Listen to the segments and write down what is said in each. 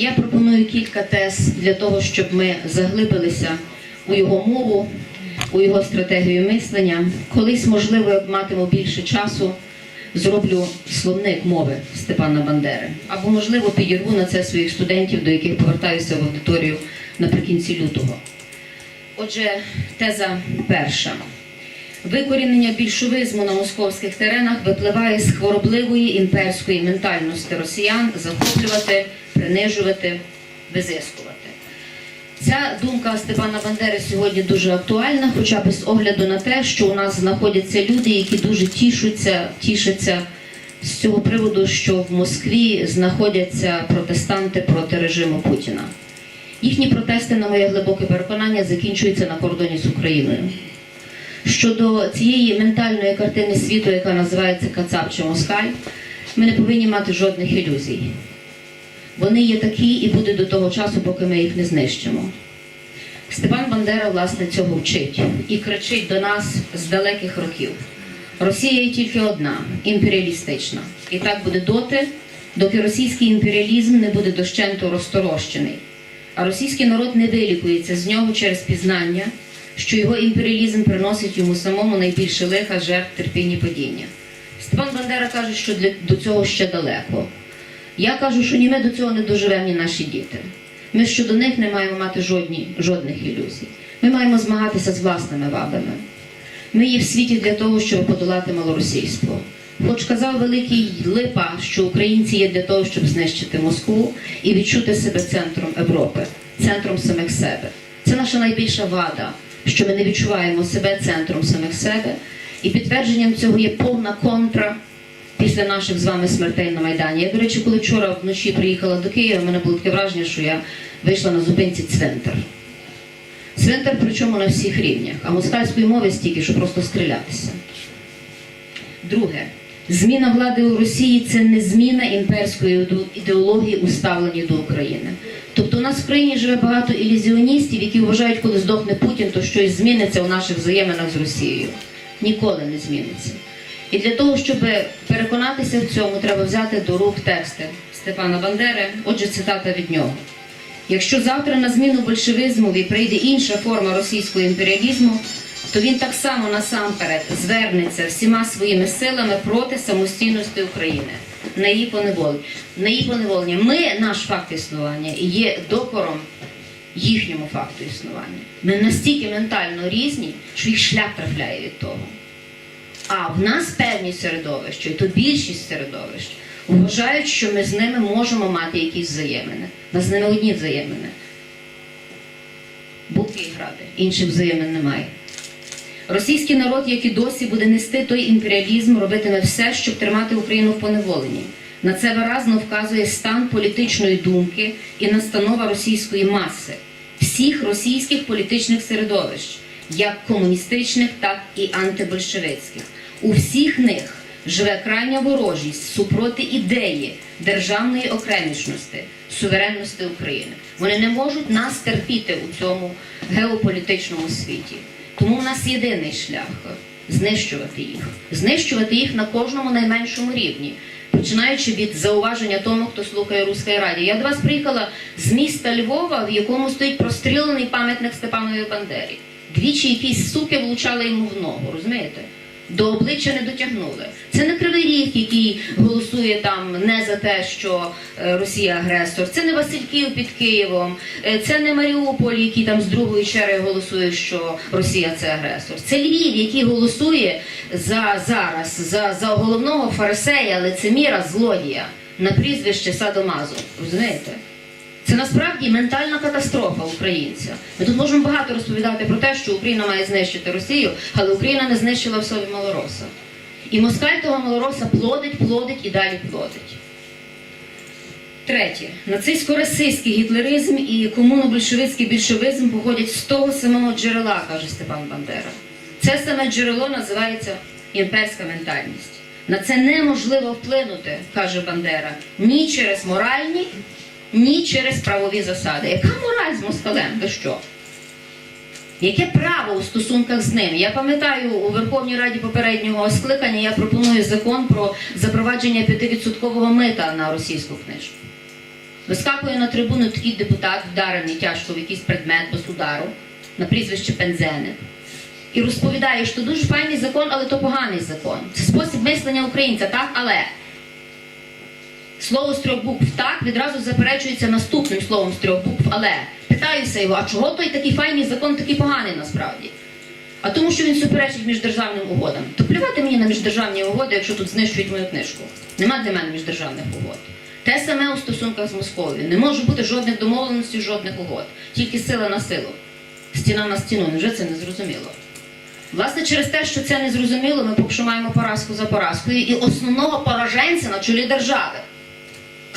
Я пропоную кілька тез для того, щоб ми заглибилися у його мову, у його стратегію мислення. Колись, можливо, як матиму більше часу, зроблю словник мови Степана Бандери. Або, можливо, підірву на це своїх студентів, до яких повертаюся в аудиторію наприкінці лютого. Отже, теза перша. Викорінення більшовизму на московських теренах випливає з хворобливої імперської ментальності росіян захоплювати, принижувати, визискувати. Ця думка Степана Бандери сьогодні дуже актуальна, хоча б з огляду на те, що у нас знаходяться люди, які дуже тішуться, тішаться з цього приводу, що в Москві знаходяться протестанти проти режиму Путіна. Їхні протести, на моє глибоке переконання, закінчуються на кордоні з Україною. Щодо цієї ментальної картини світу, яка називається Кацап чи Москаль, ми не повинні мати жодних ілюзій. Вони є такі і будуть до того часу, поки ми їх не знищимо. Степан Бандера, власне, цього вчить і кричить до нас з далеких років. Росія є тільки одна імперіалістична. І так буде доти, доки російський імперіалізм не буде дощенто розторощений. А російський народ не вилікується з нього через пізнання, що його імперіалізм приносить йому самому найбільше лиха, жертв, терпіння, падіння. Степан Бандера каже, що для, до цього ще далеко. Я кажу, що ні ми до цього не доживемо, ні наші діти. Ми щодо них не маємо мати жодні, жодних ілюзій. Ми маємо змагатися з власними вадами. Ми є в світі для того, щоб подолати малоросійство. Хоч казав великий Липа, що українці є для того, щоб знищити Москву і відчути себе центром Європи, центром самих себе. Це наша найбільша вада, що ми не відчуваємо себе центром самих себе. І підтвердженням цього є повна контра після наших з вами смертей на Майдані. Я, до речі, коли вчора вночі приїхала до Києва, в мене було таке враження, що я вийшла на зупинці цвинтар. Цвинтар, причому на всіх рівнях, а москальської мови стільки, що просто стрілятися. Друге, зміна влади у Росії це не зміна імперської ідеології у ставленні до України. Нас в країні живе багато ілюзіоністів, які вважають, коли здохне Путін, то щось зміниться у наших взаєминах з Росією. Ніколи не зміниться. І для того, щоб переконатися в цьому, треба взяти до рук тексти Степана Бандери. Отже, цитата від нього. Якщо завтра на зміну большевизмові прийде інша форма російського імперіалізму, то він так само насамперед звернеться всіма своїми силами проти самостійності України, на її поневолення. На її поневолення. Ми, наш факт існування, є докором їхньому факту існування. Ми настільки ментально різні, що їх шлях трапляє від того. А в нас певні середовища, і то більшість середовищ, вважають, що ми з ними можемо мати якісь взаємини. У нас з ними одні взаємини. Буки і гради, інших взаємин немає. Російський народ, як і досі, буде нести той імперіалізм, робитиме все, щоб тримати Україну в поневоленні. На це виразно вказує стан політичної думки і настанова російської маси, всіх російських політичних середовищ, як комуністичних, так і антибольшевицьких. У всіх них живе крайня ворожість супроти ідеї державної окремішності, суверенності України. Вони не можуть нас терпіти у цьому геополітичному світі. Тому в нас єдиний шлях знищувати їх, знищувати їх на кожному найменшому рівні. Починаючи від зауваження тому, хто слухає Руської раді, Я до вас приїхала з міста Львова, в якому стоїть прострілений пам'ятник Степанові Бандері. Двічі якісь суки влучали йому в ногу, розумієте? До обличчя не дотягнули. Це не кривий ріг, який голосує там не за те, що е, Росія агресор. Це не Васильків під Києвом, е, це не Маріуполь, який там з другої черги голосує, що Росія це агресор. Це Львів, який голосує за зараз за, за головного фарисея, лицеміра, злодія на прізвище Садомазу. Розумієте? Це насправді ментальна катастрофа українця. Ми тут можемо багато розповідати про те, що Україна має знищити Росію, але Україна не знищила в собі малороса. І москаль того малороса плодить, плодить і далі плодить. Третє, нацистсько-расистський гітлеризм і комуно-большевицький більшовизм походять з того самого джерела, каже Степан Бандера. Це саме джерело називається імперська ментальність. На це неможливо вплинути, каже Бандера, ні через моральні, ні через правові засади. Яка мораль з москалем? Ви що? Яке право у стосунках з ним? Я пам'ятаю, у Верховній Раді попереднього скликання я пропоную закон про запровадження 5% мита на російську книжку. Вискакує на трибуну такий депутат, вдарений тяжко в якийсь предмет без удару, на прізвище Пензени. І розповідає, що дуже файний закон, але то поганий закон. Це спосіб мислення українця, так, але слово з трьох букв так відразу заперечується наступним словом з трьох букв, але питаюся його, а чого той такий файний закон такий поганий насправді? А тому, що він суперечить міждержавним угодам. То плювати мені на міждержавні угоди, якщо тут знищують мою книжку. Нема для мене міждержавних угод. Те саме у стосунках з Московією. Не може бути жодних домовленостей, жодних угод. Тільки сила на силу. Стіна на стіну. Невже це не зрозуміло? Власне, через те, що це не зрозуміло, ми поки що маємо поразку за поразкою і основного пораженця на чолі держави.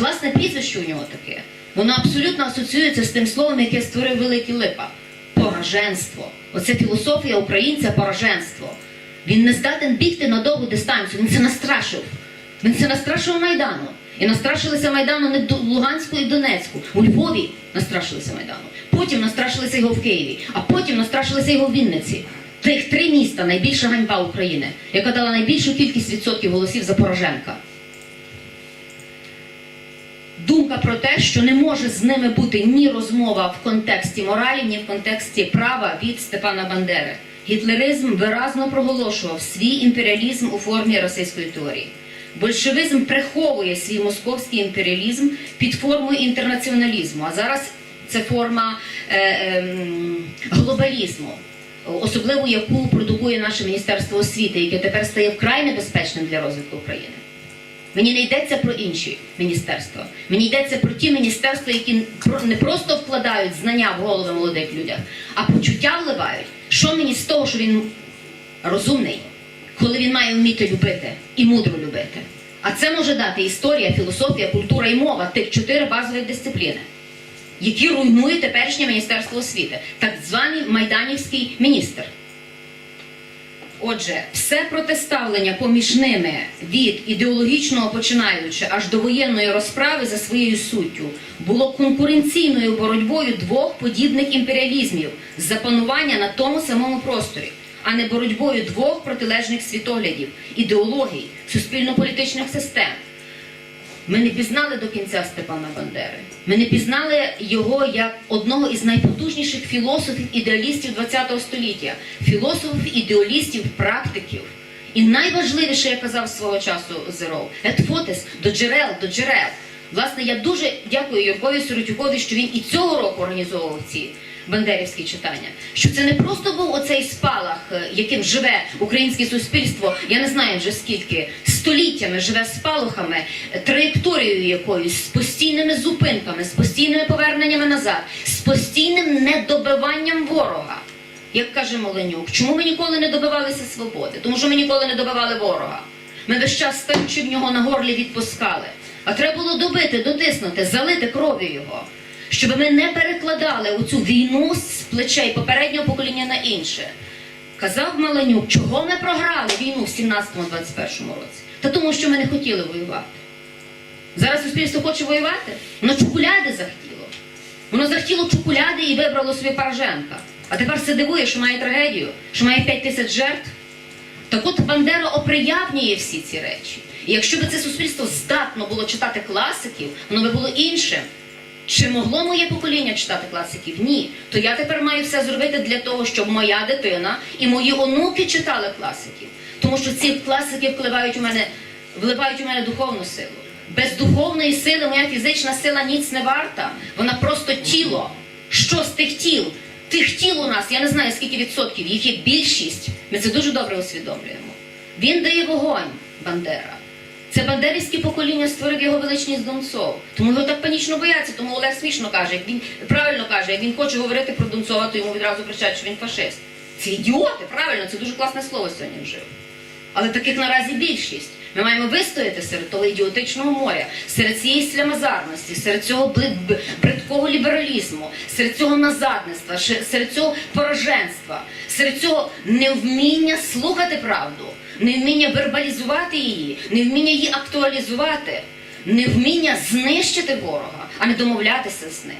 Класне прізвище у нього таке. Воно абсолютно асоціюється з тим словом, яке створив Великий Липа. Пораженство. Оце філософія українця пораженство. Він не здатен бігти на довгу дистанцію. Він це настрашив. Він це настрашив Майдану. І настрашилися Майдану не в Луганську і Донецьку. У Львові настрашилися Майдану. Потім настрашилися його в Києві, а потім настрашилися його в Вінниці. Тих три міста найбільша ганьба України, яка дала найбільшу кількість відсотків голосів за Порошенка. Думка про те, що не може з ними бути ні розмова в контексті моралі, ні в контексті права від Степана Бандери. Гітлеризм виразно проголошував свій імперіалізм у формі російської теорії. Большевизм приховує свій московський імперіалізм під формою інтернаціоналізму, а зараз це форма е, ем, глобалізму, особливо яку продукує наше Міністерство освіти, яке тепер стає вкрай небезпечним для розвитку України. Мені не йдеться про інші міністерства. Мені йдеться про ті міністерства, які не просто вкладають знання в голови молодих людях, а почуття вливають. Що мені з того, що він розумний, коли він має вміти любити і мудро любити? А це може дати історія, філософія, культура і мова тих чотири базових дисципліни, які руйнує теперішнє міністерство освіти, так званий майданівський міністр. Отже, все протиставлення поміж ними від ідеологічного починаючи аж до воєнної розправи за своєю суттю було конкуренційною боротьбою двох подібних імперіалізмів за панування на тому самому просторі, а не боротьбою двох протилежних світоглядів, ідеологій, суспільно-політичних систем. Ми не пізнали до кінця Степана Бандери. Ми не пізнали його як одного із найпотужніших філософів ідеалістів ХХ століття, філософів, ідеалістів, практиків. І найважливіше, я казав свого часу Зеров, етфотис до джерел, до джерел. Власне, я дуже дякую Юркові Сиротюкові, що він і цього року організовував ці бандерівські читання. Що це не просто був оцей спалах, е, яким живе українське суспільство, я не знаю вже скільки, століттями живе спалахами, траєкторією якоюсь, з постійними зупинками, з постійними поверненнями назад, з постійним недобиванням ворога. Як каже Моленюк, чому ми ніколи не добивалися свободи? Тому що ми ніколи не добивали ворога. Ми весь час стаючи в нього на горлі відпускали. А треба було добити, дотиснути, залити кров'ю його, щоб ми не перекладали оцю війну з плечей попереднього покоління на інше. Казав Маленюк, чого ми програли війну в 17-21 році? Та тому, що ми не хотіли воювати. Зараз суспільство хоче воювати, воно чоколяди захотіло. Воно захотіло чоколяди і вибрало собі Порошенка. А тепер це дивує, що має трагедію, що має 5 тисяч жертв. Так от Бандера оприявнює всі ці речі. І якщо б це суспільство здатно було читати класиків, воно би було іншим. Чи могло моє покоління читати класиків? Ні. То я тепер маю все зробити для того, щоб моя дитина і мої онуки читали класиків. Тому що ці класики впливають у мене, вливають у мене духовну силу. Без духовної сили моя фізична сила ніц не варта. Вона просто тіло. Що з тих тіл? Тих тіл у нас, я не знаю скільки відсотків, їх є більшість. Ми це дуже добре усвідомлюємо. Він дає вогонь, Бандера. Це бандерівське покоління створив його величність Донцов. Тому його так панічно бояться. Тому Олег смішно каже, як він правильно каже, як він хоче говорити про Донцова, то йому відразу кричать, що він фашист. Це ідіоти, правильно, це дуже класне слово сьогодні вжив. Але таких наразі більшість. Ми маємо вистояти серед того ідіотичного моря, серед цієї слямазарності, серед цього бридкого лібералізму, серед цього назадництва, серед цього пораженства, серед цього невміння слухати правду, невміння вербалізувати її, невміння її актуалізувати, невміння знищити ворога, а не домовлятися з ним.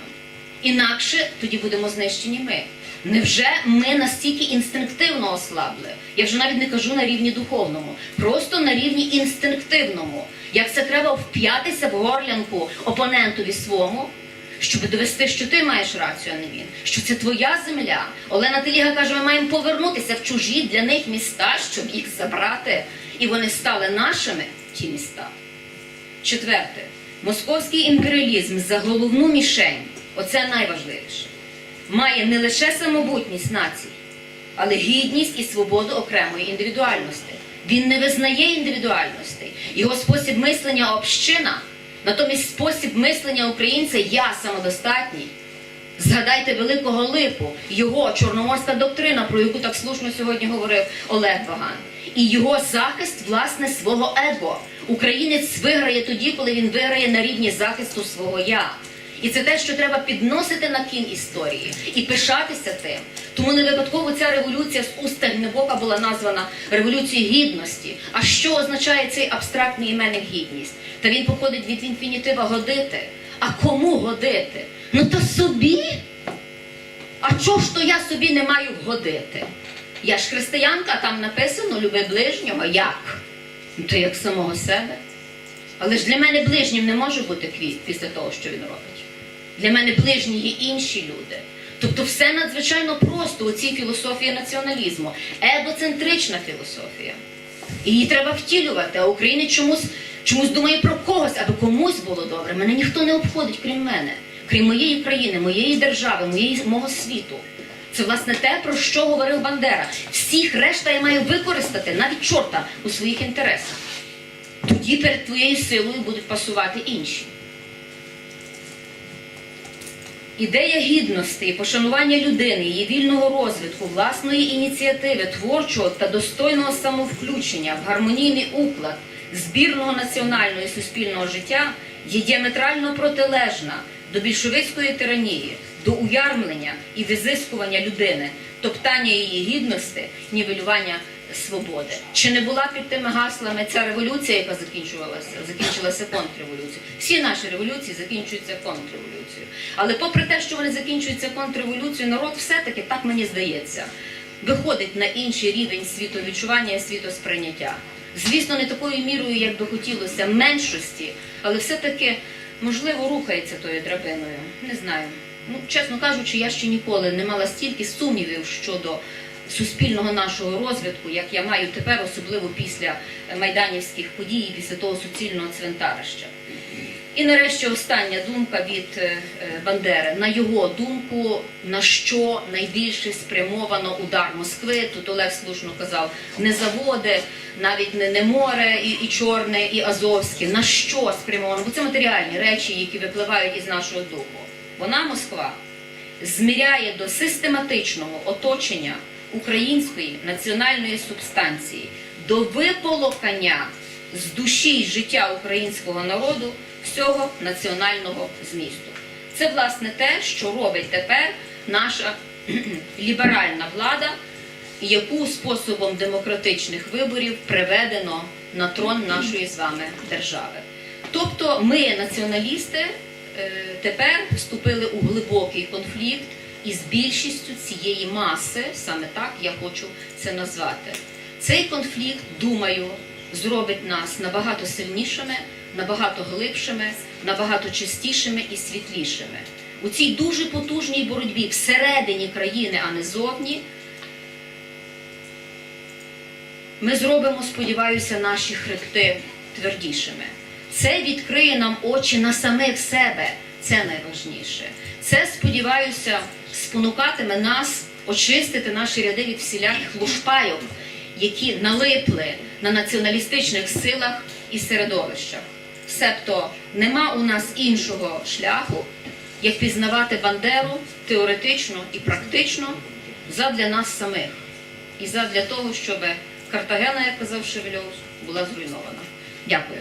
Інакше тоді будемо знищені ми. Невже ми настільки інстинктивно ослабли? Я вже навіть не кажу на рівні духовному, просто на рівні інстинктивному. як це треба вп'ятися в горлянку опонентові свому, щоб довести, що ти маєш рацію, а не він, що це твоя земля. Олена Теліга каже, ми маємо повернутися в чужі для них міста, щоб їх забрати, і вони стали нашими, ті міста. Четверте, московський імперіалізм за головну мішень, оце найважливіше, має не лише самобутність націй, але гідність і свободу окремої індивідуальності. Він не визнає індивідуальностей. Його спосіб мислення община, натомість спосіб мислення українця я самодостатній. Згадайте великого липу, його чорноморська доктрина, про яку так слушно сьогодні говорив Олег Ваган, і його захист власне свого его. Українець виграє тоді, коли він виграє на рівні захисту свого я. І це те, що треба підносити на кін історії і пишатися тим. Тому не випадково ця революція з уст Тягнебока була названа революцією гідності. А що означає цей абстрактний іменник гідність? Та він походить від інфінітива годити. А кому годити? Ну то собі. А чого ж то я собі не маю годити? Я ж християнка, там написано люби ближнього як? Ну то як самого себе. Але ж для мене ближнім не може бути квіт після того, що він робить. Для мене ближні є інші люди. Тобто все надзвичайно просто у цій філософії націоналізму. Егоцентрична філософія. Її треба втілювати, а Україна чомусь, чомусь думає про когось, аби комусь було добре. Мене ніхто не обходить, крім мене, крім моєї країни, моєї держави, моєї, мого світу. Це власне те, про що говорив Бандера. Всіх решта я маю використати, навіть чорта, у своїх інтересах. Тоді перед твоєю силою будуть пасувати інші. Ідея гідності і пошанування людини, її вільного розвитку, власної ініціативи, творчого та достойного самовключення в гармонійний уклад збірного національного і суспільного життя є діаметрально протилежна до більшовицької тиранії, до уярмлення і визискування людини, топтання її гідності, нівелювання свободи. Чи не була під тими гаслами ця революція, яка закінчувалася, закінчилася контрреволюцією? Всі наші революції закінчуються контрреволюцією. Але попри те, що вони закінчуються контрреволюцією, народ все-таки, так мені здається, виходить на інший рівень світовідчування і світосприйняття. Звісно, не такою мірою, як би хотілося, меншості, але все-таки, можливо, рухається тою драбиною. Не знаю. Ну, чесно кажучи, я ще ніколи не мала стільки сумнівів щодо суспільного нашого розвитку, як я маю тепер, особливо після майданівських подій, після того суцільного цвинтарища. І нарешті остання думка від е, е, Бандери. На його думку, на що найбільше спрямовано удар Москви. Тут Олег слушно казав, не заводи, навіть не, не море і, і Чорне, і Азовське. На що спрямовано? Бо це матеріальні речі, які випливають із нашого духу. Вона, Москва, зміряє до систематичного оточення української національної субстанції, до виполокання з душі й життя українського народу всього національного змісту. Це власне те, що робить тепер наша ліберальна влада, яку способом демократичних виборів приведено на трон нашої з вами держави. Тобто ми, націоналісти, е, тепер вступили у глибокий конфлікт із більшістю цієї маси, саме так я хочу це назвати. Цей конфлікт, думаю, зробить нас набагато сильнішими, набагато глибшими, набагато чистішими і світлішими. У цій дуже потужній боротьбі всередині країни, а не зовні, ми зробимо, сподіваюся, наші хребти твердішими. Це відкриє нам очі на самих себе. Це найважніше. Це, сподіваюся, спонукатиме нас очистити наші ряди від всіляких лушпайок, які налипли на націоналістичних силах і середовищах. Себто нема у нас іншого шляху, як пізнавати Бандеру теоретично і практично задля нас самих і задля того, щоб Картагена, як казав Шевельов, була зруйнована. Дякую.